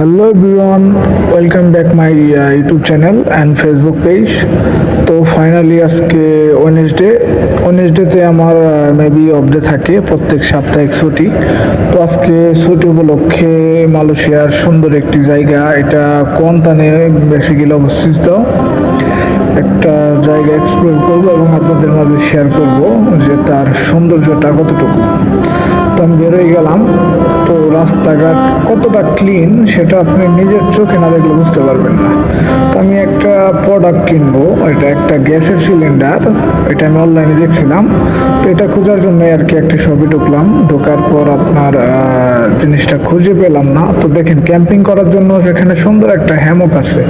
Hello everyone welcome back my YouTube channel and Facebook page তো finally আজকে Wednesday ওয়েনেসডেতে আমার মেবি অফডে থাকে প্রত্যেক সাপ্তাহিক ছুটি। তো আজকে ছুটি উপলক্ষে মালয়েশিয়ার সুন্দর একটি জায়গা, এটা কোয়ান্তানে বেসিক্যালি অবস্থিত। একটা জায়গা এক্সপ্লোর করব এবং আপনাদের মাঝে শেয়ার করব যে তার সৌন্দর্যটা কতটুকু। তো আমি বেরোয় গেলাম। রাস্তাঘাট কতটা ক্লিন সেটা আপনি নিজের চোখে না দেখলে বুঝতে পারবেন না। তো আমি একটা প্রোডাক্ট কিনবো, এটা একটা গ্যাসের সিলিন্ডার এটা আমি অনলাইনে দেখছিলাম। তো এটা খোঁজার জন্য আর কি একটা শপে ঢুকলাম। ঢোকার পর আপনার জিনিসটা খুঁজে পেলাম না। তো দেখেন ক্যাম্পিং করার জন্য সেখানে সুন্দর একটা হ্যামক আছে।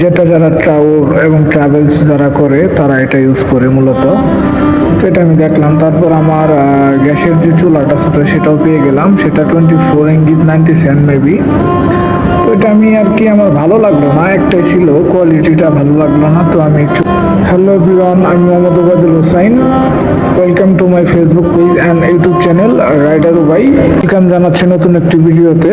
যেটা যারা ট্রাউর এবং ট্রাভেলস যারা করে, তারা এটা ইউজ করে মূলত। তো এটা আমি দেখলাম, তারপর আমার গ্যাসের যে চুলাটা ছিল সেটাও পেয়ে গেলাম। সেটা টোয়েন্টি ফোর ইঙ্গিত নাইনটি সেভেন মেবি তো এটা আমি আর কি আমার ভালো লাগল না, একটাই ছিল কোয়ালিটিটা ভালো লাগল না, তো আমি হ্যালো এভরিওয়ান আমি Mohammad Obaidul Hossain. Welcome to my Facebook page and YouTube channel rider Ubai welcome জানাচ্ছি নতুন একটি ভিডিওতে।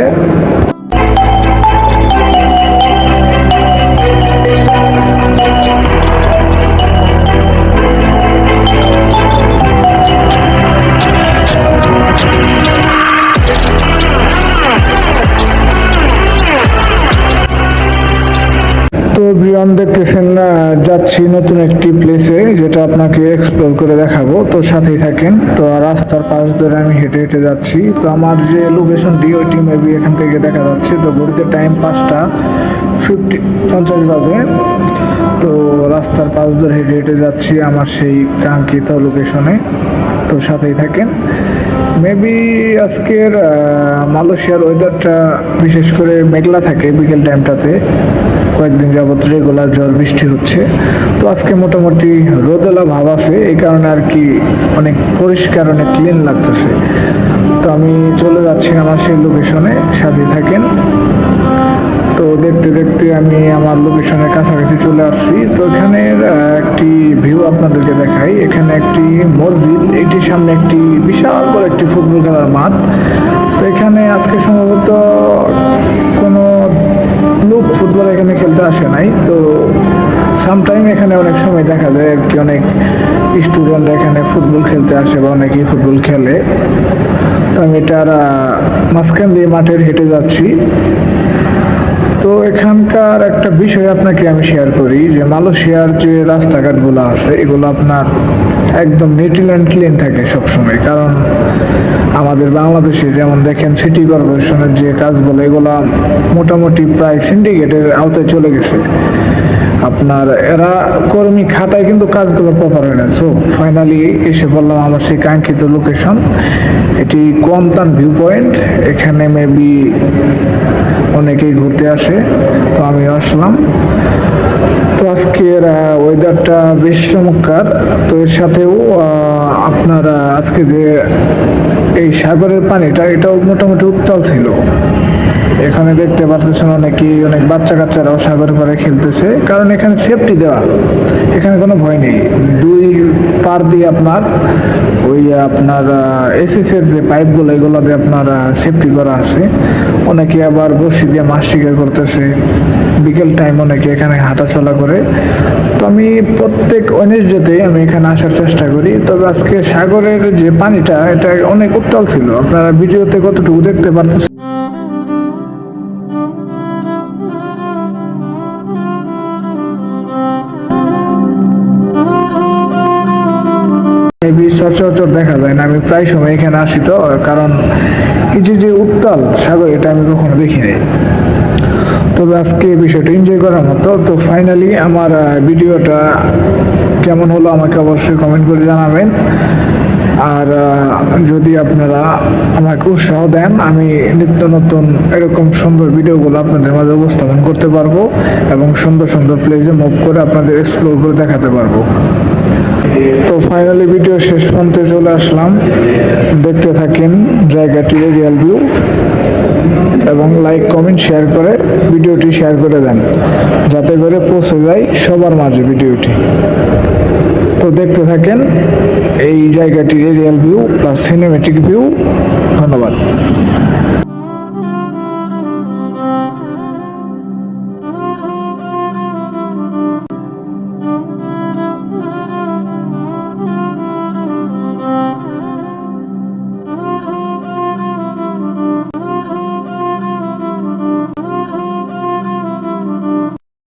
তো বিয়ন দেখতেছেন যাচ্ছি নতুন একটি প্লেসে যেটা আপনাকে এক্সপ্লোর করে দেখাবো। তো সাথেই থাকেন। তো রাস্তার পাশ ধরে আমি হেঁটে হেঁটে যাচ্ছি। তো আমার যে লোকেশনটি ওইটি মেবি এখান থেকে দেখা যাচ্ছে। তো ঘুরতে টাইম পাঁচটা ফিফটি পঞ্চাশ বাজে। রাস্তার পাশ ধরে হেঁটে হেঁটে যাচ্ছি আমার সেই কাঙ্ক্ষিত লোকেশনে তো সাথেই থাকেন। মেবি আজকের মালয়েশিয়ার ওয়েদারটা বিশেষ করে মেঘলা থাকে বিকেল টাইমটাতে কয়েকদিন যাবৎ রেগুলার ঝড় বৃষ্টি হচ্ছে। তো আজকে মোটামুটি রোদলা ভাব আছে, এই কারণে আর কি অনেক পরিষ্কার, অনেক ক্লিন লাগতেছে। তো আমি চলে যাচ্ছি আমার সেই লোকেশনে সাথে থাকেন। তো দেখতে দেখতে আমি আমার লোকেশনের কাছাকাছি চলে আসছি। তো এখানের একটি ভিউ আপনাদেরকে দেখাই। এখানে একটি মসজিদ, এটির সামনে একটি বিশাল বড় একটি ফুটবল খেলার মাঠ। তো এখানে আজকে সম্ভবত কোনো লোক ফুটবল এখানে খেলতে আসে নাই। তো সামটাইম এখানে অনেক সময় দেখা যায় আর কি, অনেক স্টুডেন্ট এখানে ফুটবল খেলতে আসে বা অনেকেই ফুটবল খেলে। তো আমি এটার মাঝখান দিয়ে মাঠের হেঁটে যাচ্ছি। তো এখানকার একটা বিষয় আপনাকে আমি শেয়ার করি যে মালয়েশিয়ার যে রাস্তাঘাটগুলো আছে, এগুলো আপনার একদম নিটিল অ্যান্ড ক্লিন থাকে সবসময়। কারণ আমাদের বাংলাদেশে যেমন দেখেন সিটি কর্পোরেশনের যে কাজগুলো, এগুলো মোটামুটি প্রায় সিন্ডিকেটের আওতায় চলে গেছে। আপনার এরা কর্মী খাতায় কিন্তু কাজগুলো প্রপার হয় না। সো ফাইনালি এসে বললাম আমার সেই কাঙ্ক্ষিত লোকেশন এটি কোয়ান্তান ভিউ পয়েন্ট এখানে মেবি অনেকেই ঘুরতে আসে, তো আমিও আসলাম। তো আজকের ওয়েদারটা বেশ চমৎকার। তো এর সাথেও আপনার আজকে যে এই সাগরের পানিটা, এটাও মোটামুটি উত্তাল ছিল। এখানে দেখতে পাচ্ছেন অনেকেই, অনেক বাচ্চা কাচ্চারাও সাগরের পাড়ে খেলতেছে। কারণ এখানে সেফটি দেওয়া। এখানে কোনো ভয় নেই। দুই পার দিয়ে আপনার ওই আপনার এসএস এর যে পাইপগুলো এগুলো দিয়ে আপনার সেফটি করা আছে। অনেকে আবার বসি দিয়ে মাছ শিকার করতেছে। বিকেল টাইম অনেকে এখানে হাঁটাচলা করে। তো আমি প্রত্যেক ওয়েনেসডেতে আমি এখানে আসার চেষ্টা করি। তবে আজকে সাগরের যে পানিটা, এটা অনেক উত্তাল ছিল। আপনারা ভিডিওতে কতটুকু দেখতে পারতেছেন? মেবি সচরাচর দেখা যায় না। আমি প্রায় সময় এখানে আসি তো, কারণ এই যে যে উত্তাল সাগর, এটা আমি কখনো দেখি নাই। তবে আজকে এই বিষয়টা এনজয় করার মতো। তো ফাইনালি আমার ভিডিওটা কেমন হলো আমাকে অবশ্যই কমেন্ট করে জানাবেন। আর যদি আপনারা আমাকে উৎসাহ দেন, আমি নিত্য নতুন এরকম সুন্দর ভিডিওগুলো আপনাদের মাঝে উপস্থাপন করতে পারব এবং সুন্দর সুন্দর প্লেসে মুভ করে আপনাদের এক্সপ্লোর করে দেখাতে পারব। তো ফাইনালি ভিডিও শেষ পর্যন্ত চলে আসলাম। দেখতে থাকেন জায়গাটির রিয়াল ভিউ এবং লাইক কমেন্ট শেয়ার করে ভিডিওটি শেয়ার করে দেন। যাতে করে পৌঁছে যায় সবার মাঝে ভিডিওটি। তো দেখতে থাকেন এই জায়গাটির real view plus cinematic view ধন্যবাদ।